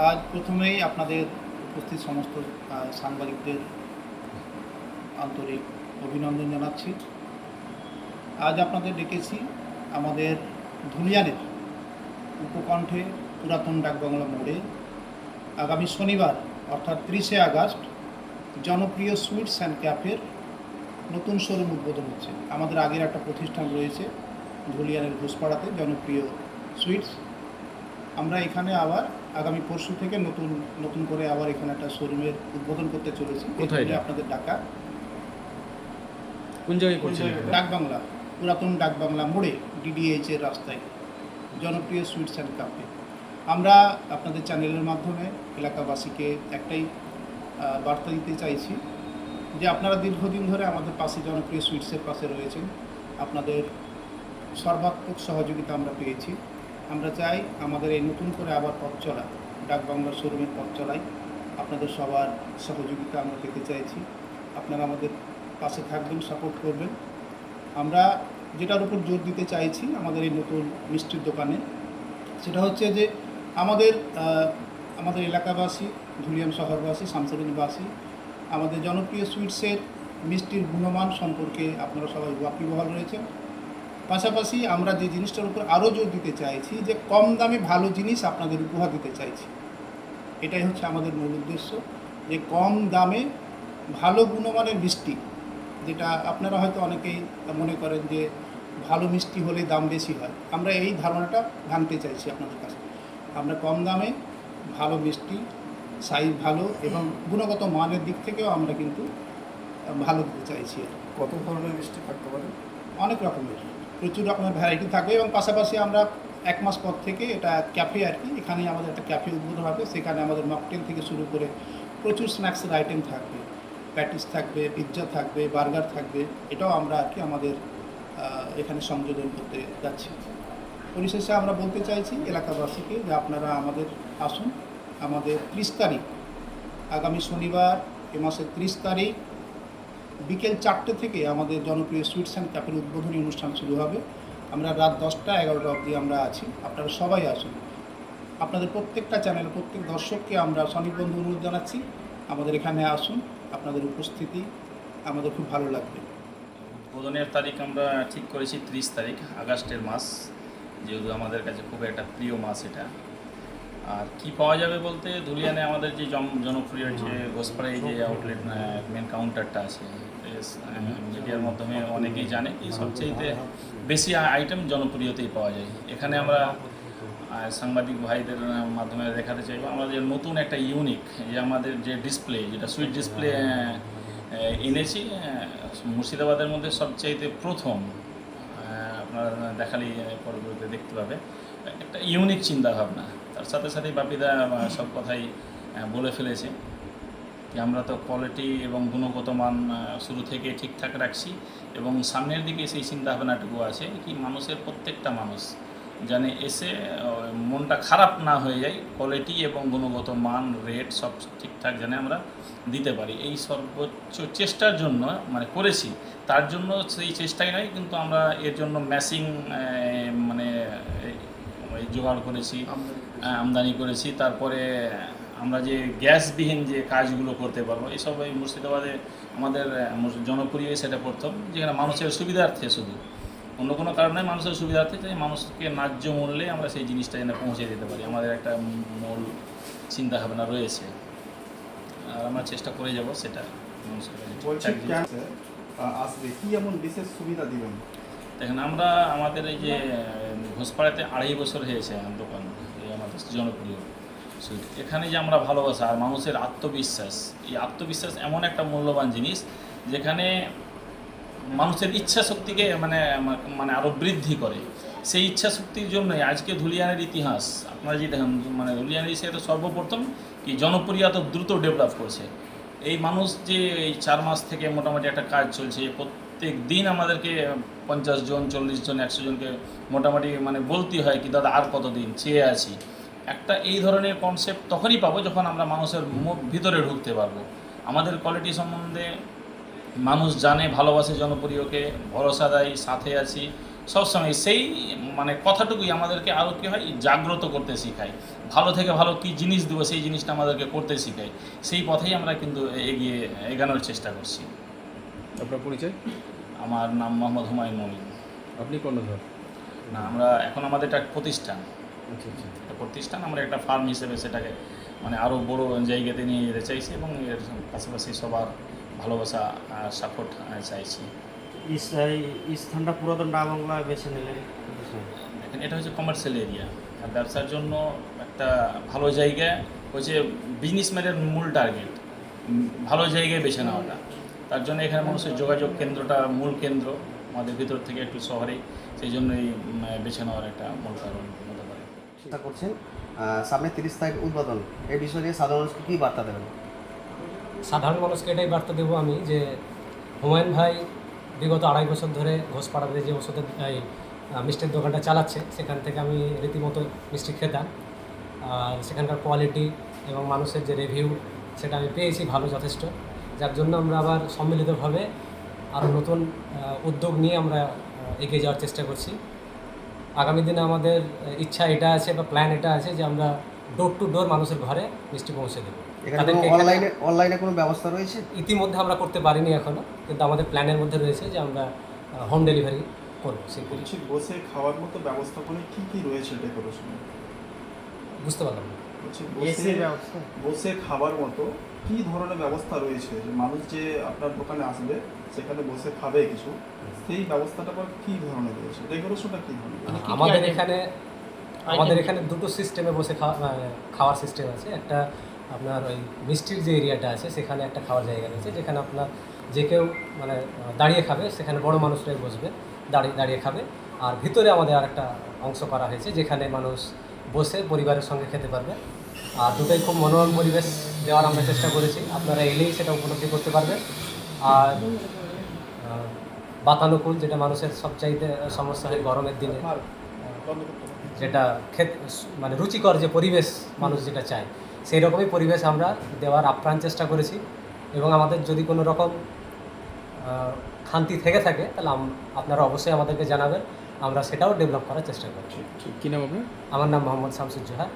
আজ প্রথমেই আপনাদের উপস্থিত সমস্ত সাংবাদিকদের আন্তরিক অভিনন্দন জানাচ্ছি। আজ আপনাদের ডেকেছি আমাদের ধুলিয়ানের উপকণ্ঠে পুরাতন ডাকবাংলা মোড়ে। আগামী শনিবার, অর্থাৎ ত্রিশে আগস্ট, জনপ্রিয় সুইটস অ্যান্ড ক্যাফের নতুন শোরুম উদ্বোধন হচ্ছে। আমাদের আগের একটা প্রতিষ্ঠান রয়েছে, ধুলিয়ানের ঘোষপাড়াতে, জনপ্রিয় সুইটস। আমরা এখানে আবার আগামী পরশু থেকে নতুন নতুন করে আবার এখানে একটা শোরুমের উদ্বোধন করতে চলেছি। কোথায়? আপনাদের ডাকা কোন জায়গায় করছেন? এটা? ডাকবাংলা। পুরাতন ডাকবাংলা মোড়ে ডিডিএইচ এর রাস্তায়। জনপ্রিয় সুইটস অ্যান্ড কাপে আমরা আপনাদের চ্যানেলের মাধ্যমে এলাকাবাসীকে একটাই বার্তা দিতে চাইছি যে আপনারা দীর্ঘদিন ধরে আমাদের পাশে জনপ্রিয় সুইটসের পাশে রয়েছেন। আপনাদের সর্বাত্মক সহযোগিতা আমরা পেয়েছি। আমরা চাই আমাদের এই নতুন করে আবার পথ চলা ডাকবাংলার শোরুমের পথ চলাই। আপনাদের সবার সহযোগিতা আমরা পেতে চাইছি। আপনারা আমাদের পাশে থাকবেন সাপোর্ট করবেন। আমরা যেটার উপর জোর দিতে চাইছি আমাদের এই নতুন মিষ্টির দোকানে, সেটা হচ্ছে যে আমাদের আমাদের এলাকাবাসী, ধুলিয়ান শহরবাসী, শামসুদ্দিনবাসী, আমাদের জনপ্রিয় সুইটসের মিষ্টির গুণমান সম্পর্কে আপনারা সবাই ওয়াকিবহাল রয়েছেন। পাশাপাশি আমরা যে জিনিসটার উপর আরও জোর দিতে চাইছি যে কম দামে ভালো জিনিস আপনাদের উপহার দিতে চাইছি। এটাই হচ্ছে আমাদের মূল উদ্দেশ্য, যে কম দামে ভালো গুণমানের মিষ্টি, যেটা আপনারা হয়তো অনেকেই মনে করেন যে ভালো মিষ্টি হলে দাম বেশি হয়। আমরা এই ধারণাটা ভাঙতে চাইছি আপনাদের কাছে। আমরা কম দামে ভালো মিষ্টি সাইজ ভালো এবং গুণগত মানের দিক থেকেও আমরা কিন্তু ভালো দিতে চাইছি। কত ধরনের মিষ্টি থাকতে পারে? অনেক রকমের, প্রচুর রকমের ভ্যারাইটি থাকবে এবং পাশাপাশি আমরা এক মাস পর থেকে এটা ক্যাফে আর কি, এখানেই আমাদের একটা ক্যাফে উদ্বোধন হবে, সেখানে আমাদের মকটেল থেকে শুরু করে প্রচুর স্ন্যাক্সের আইটেম থাকবে প্যাটিস থাকবে পিৎজা থাকবে বার্গার থাকবে, এটাও আমরা আর কি আমাদের এখানে সংযোজন করতে যাচ্ছি। পরিশেষে আমরা বলতে চাইছি এলাকাবাসীকে যে আপনারা আমাদের আসুন, আমাদের ত্রিশ তারিখ, আগামী শনিবার, এ মাসের ত্রিশ তারিখ বিকেল চারটে থেকে আমাদের জনপ্রিয় সুইটস অ্যান্ড ক্যাফের উদ্বোধনী অনুষ্ঠান শুরু হবে। আমরা রাত দশটা এগারোটা অবধি আমরা আছি। আপনারা সবাই আসুন। আপনাদের প্রত্যেকটা চ্যানেল, প্রত্যেক দর্শককে আমরা স্বনির্বন্ধ অনুরোধ জানাচ্ছি। আমাদের এখানে আসুন, আপনাদের উপস্থিতি আমাদের খুব ভালো লাগবে। উদ্বোধনের তারিখ আমরা ঠিক করেছি ত্রিশ তারিখ, আগস্টের মাস। যেহেতু আমাদের কাছে খুব একটা প্রিয় মাস এটা। আর কি পাওয়া যাবে বলতে ধুলিয়ানে আমাদের যে জন- জনপ্রিয় যে ঘোষপাড়ায় যে আউটলেট মেন কাউন্টারটা আছে মিডিয়ার মাধ্যমে অনেকেই জানে। কি সবচেয়ে বেশি আইটেম জনপ্রিয়তেই পাওয়া যায়। এখানে আমরা সাংবাদিক ভাইদের মাধ্যমে দেখাতে চাইব আমাদের নতুন একটা ইউনিক যে আমাদের যে ডিসপ্লে যেটা সুইট ডিসপ্লে এনেছি মুর্শিদাবাদের মধ্যে সবচাইতে প্রথম আপনারা দেখালি পরবর্তীতে দেখতে পাবে। একটা ইউনিক চিন্তাভাবনা। তার সাথে সাথে বাপিদা সব কথাই বলে ফেলেছে যে আমরা তো কোয়ালিটি এবং গুণগত মান শুরু থেকে ঠিকঠাক রাখছি এবং সামনের দিকে সেই চিন্তাভাবনাটুকু আছে কি মানুষের প্রত্যেকটা মানুষ যেন এসে মনটা খারাপ না হয়ে যায় কোয়ালিটি এবং গুণগত মান রেট সব ঠিকঠাক যেন আমরা দিতে পারি। এই সর্বোচ্চ চেষ্টার জন্য মানে করেছি, তার জন্য সেই চেষ্টাই নয়, কিন্তু আমরা এর জন্য ম্যাসিং মানে জোগাড় করেছি আমদানি করেছি। তারপরে আমরা যে গ্যাসবিহীন যে কাজগুলো করতে পারব এইসব এই মুর্শিদাবাদে আমাদের জনপ্রিয় সেটা প্রথম যেখানে মানুষের সুবিধার্থে শুধু। অন্য কোনো কারণে মানুষের সুবিধার্থে যে মানুষকে ন্যায্য মূল্যে আমরা সেই জিনিসটা যেন পৌঁছে দিতে পারি। আমাদের একটা মূল চিন্তাভাবনা রয়েছে। আর আমরা চেষ্টা করে যাব সেটা মানুষের কাছে আসবে? কি এমন বিশেষ সুবিধা দিবেন? দেখেন আমরা আমাদের এই যে ঘোষপাড়াতে আড়াই বছর হয়েছে আমার দোকান, এই আমাদের জনপ্রিয় সুইট এখানে যে আমরা ভালোবাসা আর মানুষের আত্মবিশ্বাস, এই আত্মবিশ্বাস এমন একটা মূল্যবান জিনিস যেখানে মানুষের ইচ্ছা শক্তিকে মানে মানে আরও বৃদ্ধি করে। সেই ইচ্ছা শক্তির জন্যই আজকে ধুলিয়ানের ইতিহাস, আপনারা যদি দেখেন মানে ধুলিয়ানের সেটা সর্বপ্রথম কি জনপ্রিয়তা দ্রুত ডেভেলপ করছে। এই মানুষ যে এই চার মাস থেকে মোটামুটি একটা কাজ চলছে প্রত্যেক দিন আমাদেরকে পঞ্চাশ জন, চল্লিশ জন, একশো জনকে মোটামুটি মানে বলতে হয় কি, দাদা, আর কতদিন? চেয়ে আছি। একটা এই ধরনের কনসেপ্ট তখনই পাবো যখন আমরা মানুষের ভিতরে ঢুকতে পারব। আমাদের কোয়ালিটি সম্বন্ধে মানুষ জানে, ভালোবাসে জনপ্রিয়কে, ভরসা দেয়, সাথে আছি। সবসময় সেই মানে কথাটুকুই আমাদেরকে আরও কী হয়, জাগ্রত করতে শেখায়। ভালো থেকে ভালো কী জিনিস দেবো, সেই জিনিসটা আমাদেরকে করতে শেখায়। সেই পথেই আমরা কিন্তু এগিয়ে এগানোর চেষ্টা করছি। আপনার পরিচয়? আমার নাম মোহাম্মদ হুমায়ুন মমিন আপনি কর্ণধর না আমরা এখন আমাদের একটা প্রতিষ্ঠান। আচ্ছা আচ্ছা। একটা প্রতিষ্ঠান আমরা একটা ফার্ম হিসেবে সেটাকে মানে আরও বড় জায়গাতে নিয়ে যেতে চাইছি এবং এর পাশাপাশি সবার ভালোবাসা সাপোর্ট চাইছি। স্থানটা পুরাতন ডা বাংলায় বেছে নিলেন? এখন এটা হচ্ছে কমার্শিয়াল এরিয়া আর ব্যবসার জন্য একটা ভালো জায়গা হচ্ছে বিজনেসম্যানের মূল টার্গেট ভালো জায়গায় বেছে নেওয়াটা। তার জন্য এখানে মানুষের যোগাযোগ কেন্দ্রটা মূল কেন্দ্র আমাদের ভিতর থেকে একটু শহরে সেই জন্যই বেছে নেওয়ার একটা মূল কারণ হতে পারে। চেষ্টা করছেন সামনে তিরিশ তারিখ উদ্বোধন এই বিষয় নিয়ে সাধারণ মানুষকে কী বার্তা দেবেন? সাধারণ মানুষকে এটাই বার্তা দেবো আমি যে হুমায়ুন ভাই বিগত আড়াই বছর ধরে ঘোষপাড়াতে যে ওষুধের এই মিষ্টির দোকানটা চালাচ্ছে সেখান থেকে আমি রীতিমতো মিষ্টি খেতাম। আর সেখানকার কোয়ালিটি এবং মানুষের যে রিভিউ সেটা আমি পেয়েছি ভালো যথেষ্ট। যার জন্য আমরা আবার সম্মিলিতভাবে আরও নতুন উদ্যোগ নিয়ে আমরা এগিয়ে যাওয়ার চেষ্টা করছি। আগামী দিনে আমাদের ইচ্ছা এটা আছে বা প্ল্যান এটা আছে যে আমরা ডোর টু ডোর মানুষের ঘরে মিষ্টি পৌঁছে দেবো। অনলাইনে অনলাইনে কোনো ব্যবস্থা রয়েছে? ইতিমধ্যে আমরা করতে পারিনি এখনও কিন্তু আমাদের প্ল্যানের মধ্যে রয়েছে যে আমরা হোম ডেলিভারি করব বলছি বসে খাওয়ার মতো ব্যবস্থাপনায় কী কী রয়েছে ডেকোরেশনে বুঝতে পারলাম বসে বসে খাবার মতো কি ধরনের ব্যবস্থা রয়েছে? যে মানুষ যে আপনার দোকানে আসবে সেখানে বসে খাবে কিছু সেই ব্যবস্থাটা আবার কি ধরনের রয়েছে? ডেকোরেশনটা কি ধরনের? আমাদের এখানে আমাদের এখানে দুটো সিস্টেমে বসে খাওয়া খাওয়ার সিস্টেম আছে। একটা আপনার ওই মিষ্টির যে এরিয়াটা আছে সেখানে একটা খাওয়ার জায়গা রয়েছে যেখানে আপনার যে কেউ মানে দাঁড়িয়ে খাবে সেখানে বড় মানুষরাই বসবে দাঁড়িয়ে দাঁড়িয়ে খাবে। আর ভিতরে আমাদের আর একটা অংশ করা হয়েছে যেখানে মানুষ বসে পরিবারের সঙ্গে খেতে পারবে। আর দুটোই খুব মনোরম পরিবেশ দেওয়ার আমরা চেষ্টা করেছি। আপনারা এলেই সেটা উপলব্ধি করতে পারবেন। আর বাতানুকূল যেটা মানুষের সবচাইতে সমস্যা হয় গরমের দিনে। যেটা খেত মানে রুচিকর যে পরিবেশ মানুষ যেটা চায় সেই রকমই পরিবেশ আমরা দেওয়ার আপ্রাণ চেষ্টা করেছি। এবং আমাদের যদি কোনো রকম খান্তি থেকে থাকে তাহলে আপনারা অবশ্যই আমাদেরকে জানাবেন। আমরা সেটাও ডেভেলপ করার চেষ্টা করছি। কী নাম আপনার? আমার নাম মোহাম্মদ শামসুজ্জোহা।